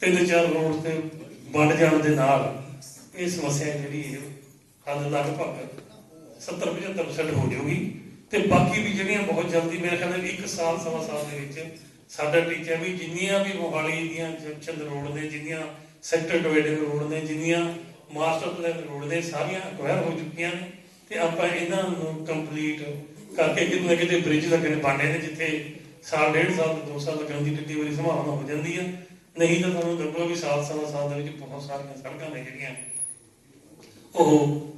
ਤਿੰਨ ਚਾਰ ਰੋਡ ਤੇ ਵੰਡ ਜਾਣ ਦੇ ਨਾਲ ਇਹ ਸਮੱਸਿਆ ਜਿਹੜੀ ਇਹ ਹੱਲ ਲਗਭਗ 70-75% ਹੋ ਜਾਊਗੀ ਤੇ ਬਾਕੀ ਵੀ ਜਿਹੜੀਆਂ ਬਹੁਤ ਜਲਦੀ ਮੇਰੇ ਖਿਆਲ ਨਾਲ ਇੱਕ ਸਾਲ, ਸਵਾ ਸਾਲ ਦੇ ਵਿੱਚ ਸਾਡਾ ਟੀਚਾ ਵੀ ਜਿੰਨੀਆਂ ਵੀ ਮੋਹਾਲੀ ਦੀਆਂ ਜੰਕਸ਼ਨ ਰੋਡ ਨੇ, ਜਿੰਨੀਆਂ ਸੈਕਟਰ ਡਿਵਾਈਡਿੰਗ ਰੋਡ ਨੇ, ਜਿੰਨੀਆਂ ਮਾਸਟਰ ਪਲਾਨ ਰੋਡ ਨੇ, ਸਾਰੀਆਂ ਅਕਵਾਇਰ ਹੋ ਚੁੱਕੀਆਂ ਨੇ ਤੇ ਆਪਾਂ ਇਹਨਾਂ ਨੂੰ ਕੰਪਲੀਟ ਕਰਕੇ ਕਿਤੇ ਨਾ ਕਿਤੇ ਬ੍ਰਿਜ ਲੱਗਣੇ ਬਾਣੇ ਨੇ, ਜਿੱਥੇ ਸਾਲ, ਡੇਢ ਸਾਲ, ਦੋ ਸਾਲ ਲੱਗਣ ਦੀ ਕਿਤੇ ਵਾਰੀ ਸੰਭਾਵਨਾ ਹੋ ਜਾਂਦੀ ਹੈ ਨਹੀਂ ਤਾਂ ਤੁਹਾਨੂੰ ਲੱਗੂਗਾ ਵੀ ਸਾਲ ਸਵਾ ਸਾਲ ਦੇ ਵਿੱਚ ਬਹੁਤ ਸਾਰੀਆਂ ਸੜਕਾਂ ਨੇ ਜਿਹੜੀਆਂ ਉਹ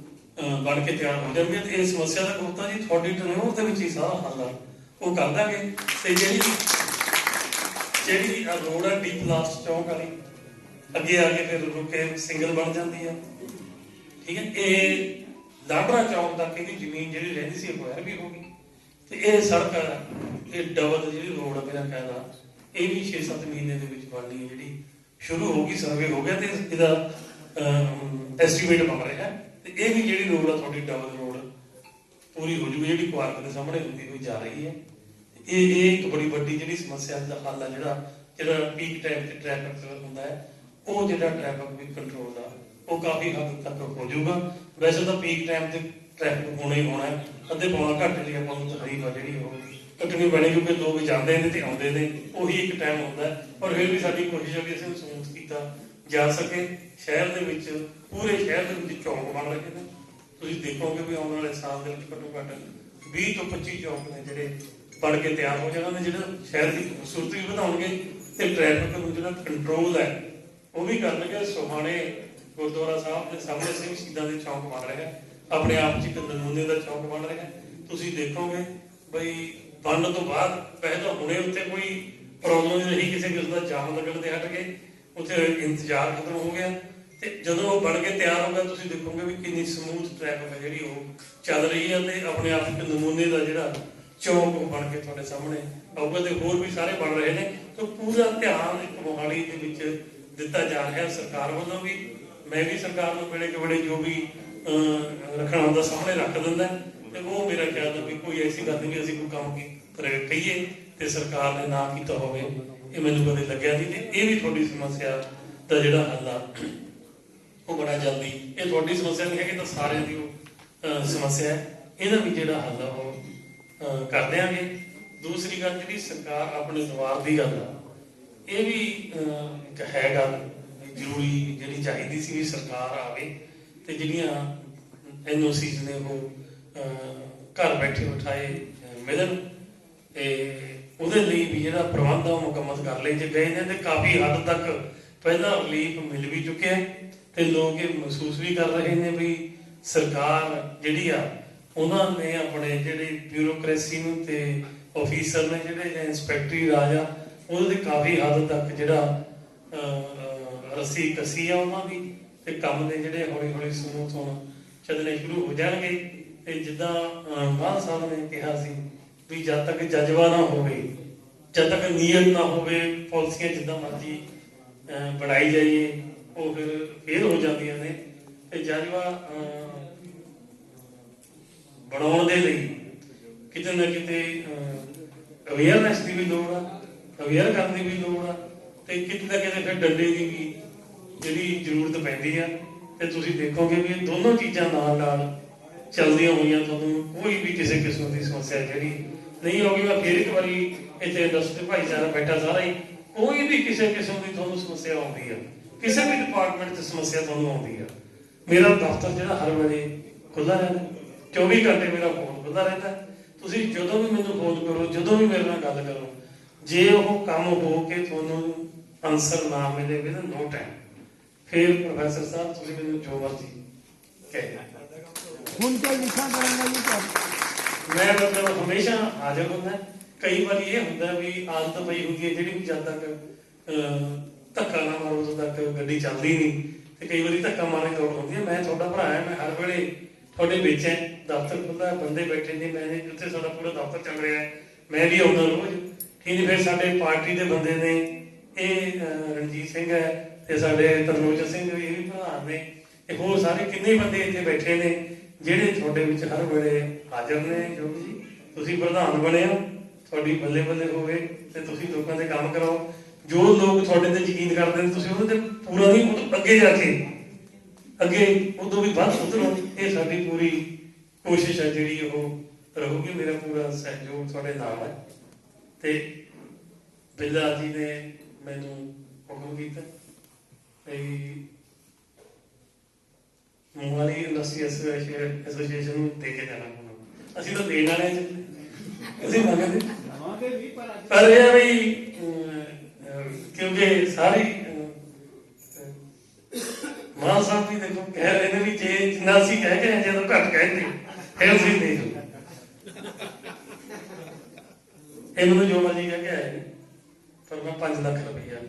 ਅਹ, ਬਣ ਕੇ ਤਿਆਰ ਹੋ ਜਾਣਗੀਆਂ ਤੇ ਇਸ ਸਮੱਸਿਆ ਦਾ ਗੁਰਤਾ ਜੀ ਤੁਹਾਡੀ ਟਨਿਓਰ ਦੇ ਵਿੱਚ ਹੀ ਸਾਰਾ ਹੱਲ ਆ। ਉਹ ਕਰ ਦਾਂਗੇ। ਤੇ ਜਿਹੜੀ ਜਿਹੜੀ ਰੋਡ ਆ ਡੀਪ ਲਾਸਟ ਚੌਂਕ ਵਾਲੀ ਅੱਗੇ ਆ ਕੇ ਫਿਰ ਰੁਕੇ ਸਿੰਗਲ ਬਣ ਜਾਂਦੀ ਆ। ਠੀਕ ਹੈ? ਇਹ ਲਾਬਰਾ ਚੌਂਕ ਤੱਕ ਇਹਦੀ ਜ਼ਮੀਨ ਜਿਹੜੀ ਰਹਿੰਦੀ ਸੀ ਅਕਵਾਇਰ ਵੀ ਹੋ ਗਈ। ਤੇ ਇਹ ਸੜਕ ਇਹ ਡਬਲ ਜਿਹੜੀ ਰੋਡ ਆ ਮੇਰਾ ਕਹਿੰਦਾ ਇਹ ਵੀ 6-7 ਮਹੀਨੇ ਦੇ ਵਿੱਚ ਬਣਨੀ ਹੈ ਜਿਹੜੀ। ਸ਼ੁਰੂ ਹੋ ਗਈ ਸਰਵੇ ਹੋ ਗਿਆ ਤੇ ਇਹਦਾ ਐਸਟੀਮੇਟ ਬਣ ਰਿਹਾ ਹੈ। ਤੇ ਇਹ ਵੀ ਜਿਹੜੀ ਰੋਡ ਆ, ਤੁਹਾਡੀ ਡਬਲ ਰੋਡ ਪੂਰੀ ਹੋ ਜੂਗੀ, ਜਿਹੜੀ ਕੁਆਰਕ ਦੇ ਸਾਹਮਣੇ ਹੁੰਦੀ ਹੋਈ ਜਾ ਰਹੀ ਹੈ। ਇਹ ਇਹ ਇੱਕ ਬੜੀ ਵੱਡੀ ਜਿਹੜੀ ਸਮੱਸਿਆ ਦਾ ਹੱਲ ਆ, ਜਿਹੜਾ ਜਿਹੜਾ ਪੀਕ ਟਾਈਮ ਤੇ ਟ੍ਰੈਫਿਕ ਹੁੰਦਾ ਹੈ, ਉਹ ਜਿਹੜਾ ਟ੍ਰੈਫਿਕ ਵੀ ਕੰਟਰੋਲ ਦਾ ਉਹ ਕਾਫੀ ਹੱਦ ਤੱਕ ਹੋ ਜਾਊਗਾ ਵੈਸੇ ਤਾਂ ਪੀਕ ਟਾਈਮ ਤੇ ਟ੍ਰੈਫਿਕ ਹੋਣਾ ਹੀ ਹੋਣਾ ਹੈ, ਅੱਧੇ ਪੌਣਾ ਘੰਟੇ ਲਈ ਆਪਾਂ ਨੂੰ ਤਕਰੀਬ ਆ ਜਿਹੜੀ ਉਹ। ਕੱਟਣੀ ਪੈਣੀ ਕਿਉਂਕਿ ਲੋਕ ਜਾਂਦੇ ਨੇ ਤੇ ਆਉਂਦੇ ਨੇ, ਉਹੀ ਇੱਕ ਟਾਈਮ ਹੁੰਦਾ ਪਰ ਫਿਰ ਵੀ ਸਾਡੀ ਕੋਸ਼ਿਸ਼ ਹੈ ਕਿ ਅਸੀਂ ਸਮੂਥ ਕੀਤਾ ਜਾ ਸਕੇ। ਸ਼ਹਿਰ ਦੇ ਵਿੱਚ, ਪੂਰੇ ਸ਼ਹਿਰ ਦੇ ਵਿੱਚ ਚੌਂਕ ਬਣ ਰਹੇ ਨੇ। ਤੁਸੀਂ ਦੇਖੋਗੇ ਵੀ ਆਉਣ ਵਾਲੇ ਸਾਲ ਦੇ ਵਿੱਚ ਘੱਟੋ ਘੱਟ 20 ਤੋਂ 25 ਚੌਂਕ ਨੇ ਜਿਹੜੇ ਬਣ ਕੇ ਤਿਆਰ ਹੋ ਜਾਣਗੇ, ਜਿਹੜਾ ਸ਼ਹਿਰ ਦੀ ਖੂਬਸੂਰਤੀ ਵੀ ਵਧਾਉਣਗੇ ਤੇ ਟ੍ਰੈਫਿਕ ਨੂੰ ਜਿਹੜਾ ਕੰਟਰੋਲ ਹੈ, ਉਹ ਵੀ ਕਰਨਗੇ। ਸੋਹਾਣੇ ਗੁਰਦੁਆਰਾ ਸਾਹਿਬ ਦੇ ਸਾਹਮਣੇ ਸਿੰਘ ਸ਼ਹੀਦਾਂ ਦੇ ਚੌਂਕ ਬਣ ਰਿਹਾ ਆਪਣੇ ਆਪ 'ਚ ਇੱਕ ਨਮੂਨੇ ਦਾ ਚੌਂਕ ਬਣ ਰਿਹਾ ਤੁਸੀਂ ਦੇਖੋਗੇ ਬਈ ਬਣਨ ਤੋਂ ਬਾਅਦ ਪਹਿਲਾਂ ਹੁਣੇ ਉੱਥੇ ਕੋਈ ਪ੍ਰੋਬਲਮ ਨਹੀਂ ਕਿਸੇ ਕਿਸ ਦਾ ਜਾਮ ਲੱਗਣ ਤੇ ਹਟ ਗਏ ਉੱਥੇ ਇੰਤਜ਼ਾਰ ਖਤਮ ਹੋ ਗਿਆ। ਤੇ ਜਦੋਂ ਉਹ ਬਣ ਕੇ ਤਿਆਰ ਹੋ ਗਿਆ ਤੁਸੀਂ ਦੇਖੋਗੇ ਵੀ ਕਿੰਨੀ ਸਮੂਥ ਟ੍ਰੈਫਿਕ ਹੈ ਜਿਹੜੀ ਉਹ ਚੱਲ ਰਹੀ ਹੈ ਤੇ ਆਪਣੇ ਆਪ ਇੱਕ ਨਮੂਨੇ ਦਾ ਜਿਹੜਾ ਚੌਂਕ ਬਣ ਕੇ ਤੁਹਾਡੇ ਸਾਹਮਣੇ ਆਊਗਾ ਤੇ ਹੋਰ ਵੀ ਸਾਰੇ ਬਣ ਰਹੇ ਨੇ। ਤੇ ਪੂਰਾ ਧਿਆਨ ਇੱਕ ਮੋਹਾਲੀ ਦੇ ਵਿੱਚ ਦਿੱਤਾ ਜਾ ਰਿਹਾ ਸਰਕਾਰ ਵੱਲੋਂ ਵੀ। ਮੈਂ ਵੀ ਸਰਕਾਰ ਨੂੰ ਬੜੇ ਬੜੇ ਜੋ ਵੀ ਅਹ, ਰੱਖਣਾ ਹੁੰਦਾ ਸਾਹਮਣੇ ਰੱਖ ਦਿੰਦਾ। ਤੇ ਉਹ ਮੇਰਾ ਖਿਆਲ ਹੈ ਵੀ ਕੋਈ ਐਸੀ ਗੱਲ ਨਹੀਂ ਅਸੀਂ ਕੋਈ ਕੰਮ ਕੀ ਕਹੀਏ ਤੇ ਸਰਕਾਰ ਨੇ ਨਾ ਕੀਤਾ ਹੋਵੇ, ਇਹ ਮੈਨੂੰ ਕਦੇ ਲੱਗਿਆ ਨਹੀਂ ਤੇ ਇਹ ਵੀ ਤੁਹਾਡੀ ਸਮੱਸਿਆ ਦਾ ਜਿਹੜਾ ਹੱਲ ਆ, ਉਹ ਬੜਾ ਜਲਦੀ, ਇਹ ਤੁਹਾਡੀ ਸਮੱਸਿਆ ਨਹੀਂ ਹੈ ਕਿ ਤਾਂ ਸਾਰਿਆਂ ਦੀ ਉਹ ਸਮੱਸਿਆ ਹੈ। ਇਹਦਾ ਵੀ ਜਿਹੜਾ ਹੱਲ ਆ ਉਹ ਕਰ ਦਿਆਂਗੇ। ਦੂਸਰੀ ਗੱਲ ਜਿਹੜੀ ਸਰਕਾਰ ਆਪਣੇ ਸਵਾਰ ਦੀ ਗੱਲ ਆ, ਇਹ ਵੀ ਇੱਕ ਹੈ ਗੱਲ ਜ਼ਰੂਰੀ ਜਿਹੜੀ ਚਾਹੀਦੀ ਸੀ ਵੀ ਸਰਕਾਰ ਆਵੇ ਤੇ ਜਿਹੜੀਆਂ ਐਨਓਸੀਜ਼ ਨੇ ਉਹ ਘਰ ਬੈਠੇ ਬਿਠਾਏ ਮਿਲਣ ਤੇ ਉਹਦੇ ਲਈ ਵੀ ਜਿਹੜਾ ਪ੍ਰਬੰਧ ਆ ਉਹ ਮੁਕੰਮਲ ਕਰ ਲਏ। ਜੇ ਗਏ ਨੇ ਤੇ ਕਾਫੀ ਹੱਦ ਤੱਕ ਪਹਿਲਾਂ ਰਿਲੀਫ ਮਿਲ ਵੀ ਚੁੱਕਿਆ ਤੇ ਲੋਕ ਇਹ ਮਹਿਸੂਸ ਵੀ ਕਰ ਰਹੇ ਨੇ ਵੀ ਸਰਕਾਰ ਜਿਹੜੀ ਆ, ਉਹਨਾਂ ਨੇ ਆਪਣੇ ਜਿਹੜੇ ਬਿਊਰੋਕ੍ਰੇਸੀ ਨੂੰ ਤੇ ਆਫੀਸਰ ਨੇ ਜਿਹੜੇ ਜਾਂ ਇੰਸਪੈਕਟਰੀ ਰਾਜ ਆ, ਉਹਦੇ ਤੇ ਕਾਫੀ ਹੱਦ ਤੱਕ ਜਿਹੜਾ ਰੱਸੀ ਕੱਸੀ ਆ ਉਹਨਾਂ ਦੀ ਤੇ ਕੰਮ ਦੇ ਜਿਹੜੇ ਹੌਲੀ ਹੌਲੀ ਸਮੂਥ ਹੋਣ ਚੱਲਣੇ ਸ਼ੁਰੂ ਹੋ ਜਾਣਗੇ। ਤੇ ਜਿੱਦਾਂ ਮਾਨ ਸਾਹਿਬ ਨੇ ਕਿਹਾ ਸੀ ਵੀ ਜਦ ਤੱਕ ਜਜ਼ਬਾ ਨਾ ਹੋਵੇ, ਜਦ ਤੱਕ ਨੀਅਤ ਨਾ ਹੋਵੇ, ਪਾਲਿਸੀਆਂ ਜਿੱਦਾਂ ਮਰਜ਼ੀ ਬਣਾਈ ਜਾਈਏ, ਉਹ ਫਿਰ ਫੇਲ ਹੋ ਜਾਂਦੀਆਂ ਨੇ। ਤੇ ਜਜ਼ਬਾ ਬਣਾਉਣ ਦੇ ਲਈ ਕਿਤੇ ਨਾ ਕਿਤੇ ਅਵੇਅਰਨੈਸ ਦੀ ਵੀ ਲੋੜ ਆ ਅਵੇਅਰ ਕਰਨ ਦੀ ਵੀ ਲੋੜ ਆ, ਤੇ ਕਿਤੇ ਨਾ ਕਿਤੇ ਫਿਰ ਡੰਡੇ ਦੀ ਵੀ ਜਿਹੜੀ ਜ਼ਰੂਰਤ ਪੈਂਦੀ ਆ। ਤੇ ਤੁਸੀਂ ਦੇਖੋਗੇ ਵੀ ਦੋਨੋਂ ਚੀਜ਼ਾਂ ਨਾਲ ਨਾਲ ਚੱਲਦੀਆਂ ਹੋਈਆਂ ਤੁਹਾਨੂੰ, ਕੋਈ ਵੀ ਕਿਸੇ ਕਿਸਮ ਦੀ ਸਮੱਸਿਆ ਜਿਹੜੀ ਨਹੀਂ ਹੋਗੀ ਮੈਂ ਫੇਰ ਇੱਕ ਵਾਰੀ ਇੱਥੇ ਇੰਡਸਟਰੀ ਭਾਈਚਾਰਾ ਬੈਠਾ ਸਾਰਾ ਹੀ, ਕੋਈ ਵੀ ਕਿਸੇ ਕਿਸਮ ਦੀ ਤੁਹਾਨੂੰ ਸਮੱਸਿਆ ਆਉਂਦੀ ਆ, ਕਿਸੇ ਵੀ ਡਿਪਾਰਟਮੈਂਟ 'ਚ ਸਮੱਸਿਆ ਤੁਹਾਨੂੰ ਆਉਂਦੀ ਆ, ਮੇਰਾ ਦਫ਼ਤਰ ਜਿਹੜਾ ਹਰ ਵੇਲੇ ਖੁੱਲਾ ਰਹਿੰਦਾ 24 ਘੰਟੇ ਮੇਰਾ ਫੋਨ ਖੁੱਲਾ ਰਹਿੰਦਾ, ਤੁਸੀਂ ਜਦੋਂ ਵੀ ਮੈਨੂੰ ਫੋਨ ਕਰੋ, ਜਦੋਂ ਵੀ ਮੇਰੇ ਨਾਲ ਗੱਲ ਕਰੋ, ਜੇ ਉਹ ਕੰਮ ਹੋ ਕੇ ਤੁਹਾਨੂੰ ਆਨਸਰ ਨਾ ਮਿਲੇ ਵਿਦ ਨੋ ਟਾਈਮ ਫਿਰ ਪ੍ਰੋਫੈਸਰ ਸਾਹਿਬ, ਤੁਸੀਂ ਮੈਨੂੰ ਜੋ ਮਰਜ਼ੀ ਕਹਿ ਦਿਓ।
ਹੁਣ ਤੇ ਲਿਖਾ ਕਰਾਂਗਾ ਜੀ ਤੁਹਾਨੂੰ
ਮੈਂ ਮਤਲਬ ਹਮੇਸ਼ਾ ਹਾਜ਼ਰ ਹੁੰਦਾ ਕਈ ਵਾਰੀ ਇਹ ਹੁੰਦਾ ਵੀ ਆਦਤ ਪਈ ਹੁੰਦੀ ਹੈ ਜਿਹੜੀ ਵੀ ਜਦ ਤੱਕ ਧੱਕਾ ਨਾ ਮਾਰੋ, ਉਦੋਂ ਤੱਕ ਗੱਡੀ ਚੱਲਦੀ ਨਹੀਂ। ਤੇ ਕਈ ਵਾਰੀ ਧੱਕਾ ਮਾਰਨ ਦੀ ਲੋੜ ਹੁੰਦੀ ਹੈ। ਮੈਂ ਤੁਹਾਡਾ ਭਰਾ ਹਾਂ, ਮੈਂ ਹਰ ਵੇਲੇ ਤੁਹਾਡੇ ਵਿੱਚ ਹੈ। ਦਫ਼ਤਰ ਖੁੱਲ੍ਹਾ ਬੰਦੇ ਬੈਠੇ ਨੇ, ਮੈਂ ਜਿੱਥੇ ਸਾਡਾ ਪੂਰਾ ਦਫ਼ਤਰ ਚੱਲ ਰਿਹਾ ਹੈ, ਮੈਂ ਵੀ ਆਉਂਦਾ ਰੋਜ਼। ਠੀਕ ਹੈ, ਫਿਰ ਸਾਡੇ ਪਾਰਟੀ ਦੇ ਬੰਦੇ ਨੇ, ਇਹ ਰਣਜੀਤ ਸਿੰਘ ਹੈ ਤੇ ਸਾਡੇ ਤਰਨੋਜ ਸਿੰਘ ਇਹ ਵੀ ਭਰਾ ਨੇ। ਤੇ ਹੋਰ ਸਾਰੇ ਕਿੰਨੇ ਬੰਦੇ ਇੱਥੇ ਬੈਠੇ ਨੇ। ਜਿਹੜੇ ਤੁਹਾਡੇ ਵਿੱਚ ਹਰ ਵੇਲੇ ਹਾਜ਼ਰ ਨੇ, ਜੋ ਜੀ, ਤੁਸੀਂ ਪ੍ਰਧਾਨ ਬਣੇ ਹੋ, ਤੁਹਾਡੀ ਬੱਲੇ ਬੱਲੇ ਹੋਵੇ ਤੇ ਤੁਸੀਂ ਲੋਕਾਂ ਦੇ ਕੰਮ ਕਰਾਓ। ਜੋ ਲੋਕ ਤੁਹਾਡੇ ਤੇ ਯਕੀਨ ਕਰਦੇ ਨੇ, ਤੁਸੀਂ ਉਹਦੇ ਤੇ ਪੂਰਾ ਨਹੀਂ ਅੱਗੇ ਜਾ ਕੇ, ਅੱਗੇ ਉਦੋਂ ਵੀ ਵੱਧ ਉਤਰੋ ਇਹ ਸਾਡੀ ਪੂਰੀ ਕੋਸ਼ਿਸ਼ ਹੈ ਜਿਹੜੀ ਉਹ ਰਹੂਗੀ, ਮੇਰਾ ਪੂਰਾ ਸਹਿਯੋਗ ਤੁਹਾਡੇ ਨਾਲ ਹੈ। ਤੇ ਬਿੱਲਾ ਜੀ ਨੇ ਮੈਨੂੰ ਹੁਕਮ ਕੀਤਾ, ਵੀ ਮੋਹਾਲੀ ਇੰਡਸਟਰੀ ਐਸੋਸੀਏਸ਼ਨ ਨੂੰ ਦੇ ਕੇ ਜਾਣਾ ਹੁਣ ਅਸੀਂ ਤਾਂ ਦੇਣ ਵਾਲੇ ਅਸੀਂ ਮੰਗਦੇ
ਵੀ ਪਰ
ਇਹ ਵੀ ਕਿਉਂਕਿ ਸਾਰੀ ਮਾਂ ਸਾਹਿਬ ਵੀ ਦੇਖੋ ਕਹਿ ਰਹੇ ਨੇ ਵੀ ਜੇ ਜਿੰਨਾ ਅਸੀਂ ਕਹਿ ਕੇ ਜਦੋਂ ਘੱਟ ਕਹਿੰਦੇ ਫਿਰ ਅਸੀਂ ਦੇ ਇਹ ਮੈਨੂੰ ਜੋ ਮਰਜ਼ੀ ਕਹਿ ਕੇ ਆਏ ਪਰ ਮੈਂ 5 ਲੱਖ ਰੁਪਈਆ